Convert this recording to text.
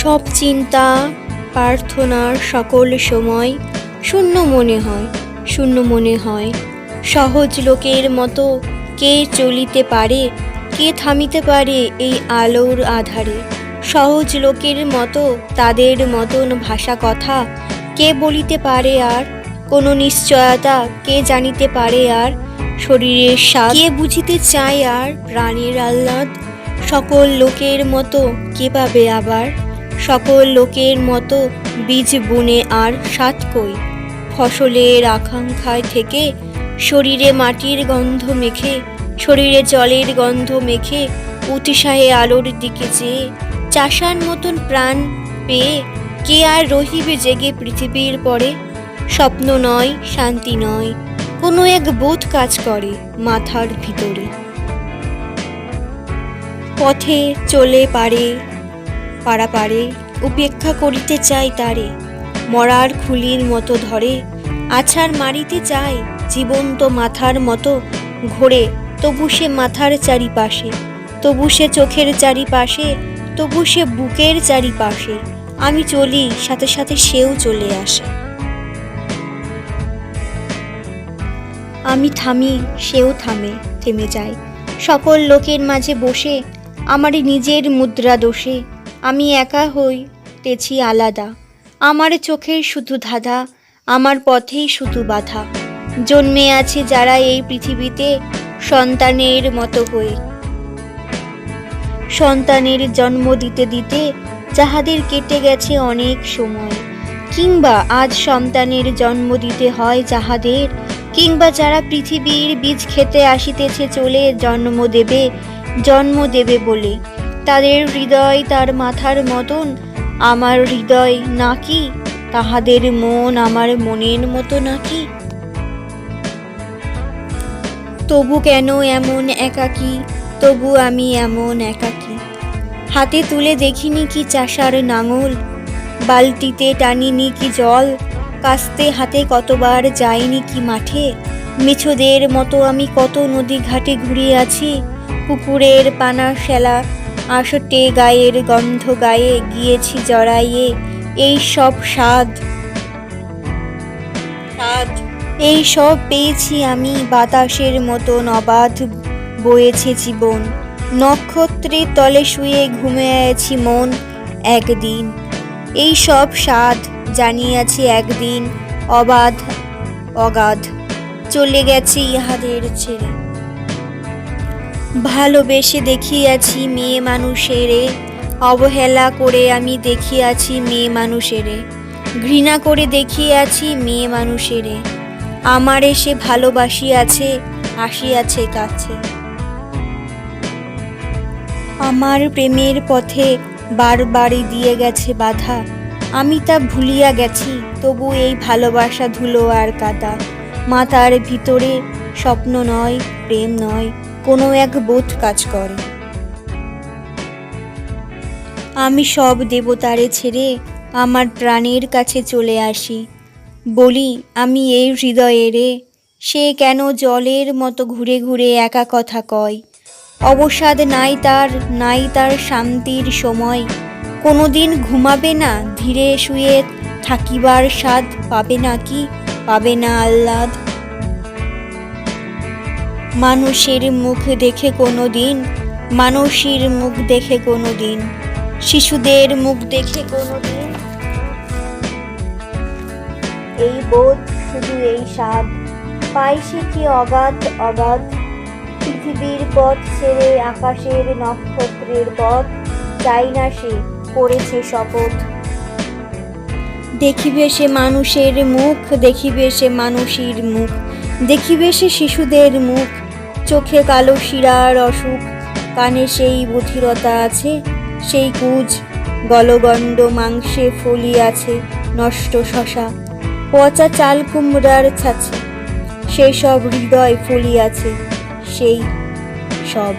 সব চিন্তা, প্রার্থনার সকল সময় শূন্য মনে হয়, শূন্য মনে হয়। সহজ লোকের মতো কে চলিতে পারে, কে থামিতে পারে এই আলোর আধারে। সহজ লোকের মতো তাদের মতন ভাষা কথা কে বলিতে পারে আর, কোনো নিশ্চয়তা কে জানিতে পারে আর, শরীরের স্বাদ কে বুঝিতে চায় আর, প্রাণের আহ্লাদ সকল লোকের মতো কে পাবে আবার। সকল লোকের মতো বীজ বুনে আর সাত কই। ফসলের আকাঙ্ক্ষায় থেকে শরীরে মাটির গন্ধ মেখে, শরীরে জলের গন্ধ মেখে উৎসাহে আলোর দিকে চেয়ে চাষার মতন প্রাণ পেয়ে কে আর রহিবে জেগে পৃথিবীর পরে? স্বপ্ন নয়, শান্তি নয়, কোনো এক বোধ কাজ করে মাথার ভিতরে। পথে চলে পারে পাড়াপাড়ে উপেক্ষা করিতে চাই তারে। মরার খুলির মতো ধরে আছাড় মারিতে চায়, জীবন্ত মাথার মতো ঘোরে। তবু সে মাথার চারিপাশে, তবু সে চোখের চারিপাশে, তবু সে বুকের চারিপাশে। আমি চলি, সাথে সাথে সেও চলে আসে। আমি থামি, সেও থামে, থেমে যায়। সকল লোকের মাঝে বসে আমার নিজের মুদ্রা দোষে। আমি একা হই, তেছি আলাদা। আমার চোখের শুধু ধাঁধা, আমার পথেই শুধু বাধা। জন্মে আছে যারা এই পৃথিবীতে সন্তানের মতো হয়ে সন্তানের জন্ম দিতে দিতে যাহাদের কেটে গেছে অনেক সময়। কিংবা আজ সন্তানের জন্ম দিতে হয় যাহাদের, কিংবা যারা পৃথিবীর বীজ খেতে আসিতেছে চলে জন্ম দেবে জন্ম দেবে বলে। তাদের হৃদয় তার মাথার মতন, আমার হৃদয় নাকি তাহাদের মন আমার মনের মতো নাকি? তবু কেন এমন একাকী, তবু আমি এমন একাকী? হাতে তুলে দেখিনি কি চাষার নাঙল, বালতিতে টানিনি কি জল, কাস্তে হাতে কতবার যাইনি কি মাঠে? মিছদের মতো আমি কত নদী ঘাটে ঘুরে আছি, পুকুরের পানা, শেলা আসটে গায়ের গন্ধ গায়ে গিয়েছি জড়াইয়ে। এই সব স্বাদ। এই সব পেয়েছি আমি বাতাসের মতন অবাধ বয়েছে জীবন। নক্ষত্রের তলে শুয়ে ঘুমে আছি মন একদিন। এই সব স্বাদ জানিয়াছি একদিন, অবাধ, অগাধ। চলে গেছে ইহাদের ছেড়ে। ভালোবেসে দেখিয়াছি মেয়ে মানুষেরে, অবহেলা করে আমি দেখিয়াছি মেয়ে মানুষেরে, ঘৃণা করে দেখিয়াছি মেয়ে মানুষেরে, আমার এসে ভালোবাসি ভালোবাসিয়াছে, আসিয়াছে কাছে। আমার প্রেমের পথে বারবারই দিয়ে গেছে বাধা, আমি তা ভুলিয়া গেছি, তবু এই ভালোবাসা ধুলো আর কাদা, মাতার ভিতরে স্বপ্ন নয়, প্রেম নয় কোনো এক বোধ কাজ করে। আমি সব দেবতারে ছেড়ে আমার প্রাণের কাছে চলে আসি। বলি, আমি এই হৃদয়ে রে, সে কেন জলের মতো ঘুরে ঘুরে একা কথা কয়? অবসাদ নাই তার নাই তার শান্তির সময়। কোনোদিন ঘুমাবে না, ধীরে শুয়ে থাকিবার স্বাদ পাবে না কি? পাবে না আহ্লাদ। মানুষের মুখ দেখে কোনো দিন, মানুষের মুখ দেখে কোনো দিন, শিশুদের মুখ দেখে কোনো দিন। এই বোধ, শুধু এই স্বাদ, পাই সে কি অগাধ অগাধ? পৃথিবীর পথ ছেড়ে আকাশের নক্ষত্রের পথ, চাই না সে করেছে শপথ। দেখিবে সে মানুষের মুখ, দেখিবে সে মানুষের মুখ, দেখিবে সে শিশুদের মুখ চোখে কালো শিরার অসুখ কানে সেই বধিরতা আছে, সেই কুজ, গলগণ্ড মাংসে ফলি আছে, নষ্ট শশা, পচা চাল কুমড়ার ছাছে সেই সব হৃদয় ফলি আছে, সেই সব।